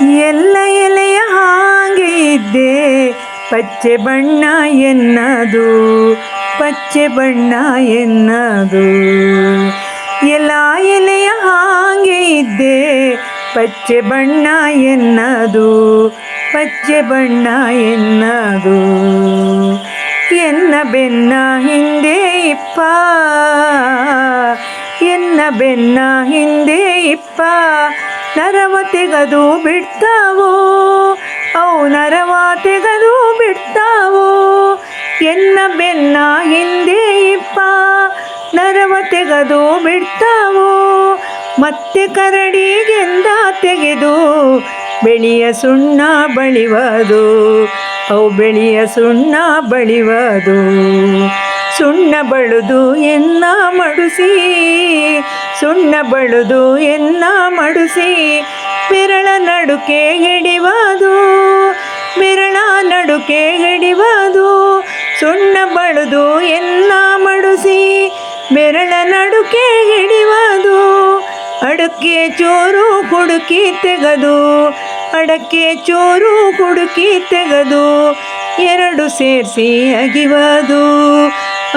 ಎಲ್ಲ ಎಲೆಯ ಹಾಗೆ ಇದ್ದೆ. ಪಚ್ಚೆ ಬಣ್ಣ ಎನ್ನದು, ಪಚ್ಚೆ ಬಣ್ಣ ಎನ್ನದು. ಎಲ್ಲ ಎಲೆಯ ಹಾಗೆ ಇದ್ದೆ. ಪಚ್ಚೆ ಬಣ್ಣ ಎನ್ನದು, ಪಚ್ಚೆ ಬಣ್ಣ ಎನ್ನದು. ಎನ್ನ ಬೆನ್ನ ಹಿಂದೆ ಇಪ್ಪ, ಎನ್ನ ಬೆನ್ನ ಹಿಂದೆ ಇಪ್ಪ. ನರವ ತೆಗೆದು ಬಿಡ್ತಾವೋ? ಅವು ನರವ ತೆಗೆದು ಬಿಡ್ತಾವೋ? ಎನ್ನ ಬೆನ್ನ ಹಿಂದೆ ಇಪ್ಪ, ನರವ ತೆಗೆದು ಬಿಡ್ತಾವೋ? ಮತ್ತೆ ಕರಡಿಗೆಂದ ತೆಗೆದು ಬೆಳೆಯ ಸುಣ್ಣ ಬಳಿವದು. ಅವು ಬೆಳೆಯ ಸುಣ್ಣ ಬಳಿವದು. ಸುಣ್ಣ ಬಳುದು ಎನ್ನ ಮಡುಸಿ? ಸುಣ್ಣ ಬಳುದು ಎನ್ನ ಮಡುಸಿ. ಬೆರಳ ನಡುಕೆ ಹಿಡಿವದು ಬೆರಳ ನಡುಕೆ ಹಿಡಿವದು ಸುಣ್ಣ ಬಳದು ಎಲ್ಲ ಮಡುಸಿ. ಬೆರಳ ನಡುಕೆ ಹಿಡಿವದು ಅಡಕೆ ಚೋರು ಹುಡುಕಿ ತೆಗೆದು, ಅಡಕೆ ಚೋರು ಹುಡುಕಿ ತೆಗೆದು, ಎರಡು ಸೇರಿಸಿ ಅಗಿವದು,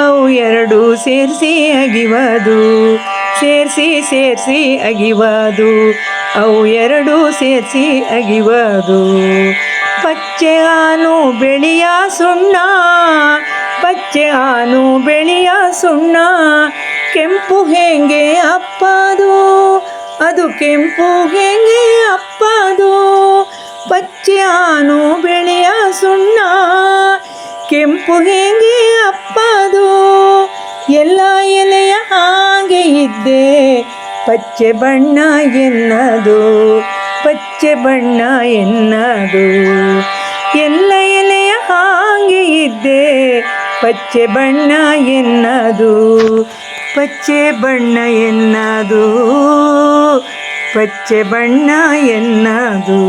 ಅವು ಎರಡು ಸೇರಿಸಿ ಅಗಿವದು. ಸೇರಿಸಿ ಸೇರಿಸಿ ಅಗಿವಾದು, ಅವು ಎರಡು ಸೇರಿಸಿ ಅಗಿವಾದು. ಪಚ್ಚೆ ಆನು ಬೆಳೆಯ ಸುಣ್ಣ, ಪಚ್ಚೆ ಆನು ಬೆಳೆಯ ಸುಣ್ಣ, ಕೆಂಪು ಹೆಂಗೆ ಅಪ್ಪದು, ಅದು ಕೆಂಪು ಹೆಂಗೆ ಅಪ್ಪದು. ಪಚ್ಚೆ ಆನು ಬೆಳೆಯ ಸುಣ್ಣ, ಕೆಂಪು ಹೆಂಗೆ ಅಪ್ಪದು. ಎಲ್ಲ ಹಾಗೆ ಇದ್ದೆ ಪಚ್ಚೆ ಬಣ್ಣ ಎನ್ನದು, ಪಚ್ಚೆ ಬಣ್ಣ ಎನ್ನದು. ಎಲ್ಲ ಎಲೆಯ ಹಾಗೆ ಇದ್ದೆ. ಪಚ್ಚೆ ಬಣ್ಣ ಎನ್ನದು, ಪಚ್ಚೆ ಬಣ್ಣ ಎನ್ನದು, ಪಚ್ಚೆ ಬಣ್ಣ ಎನ್ನದು.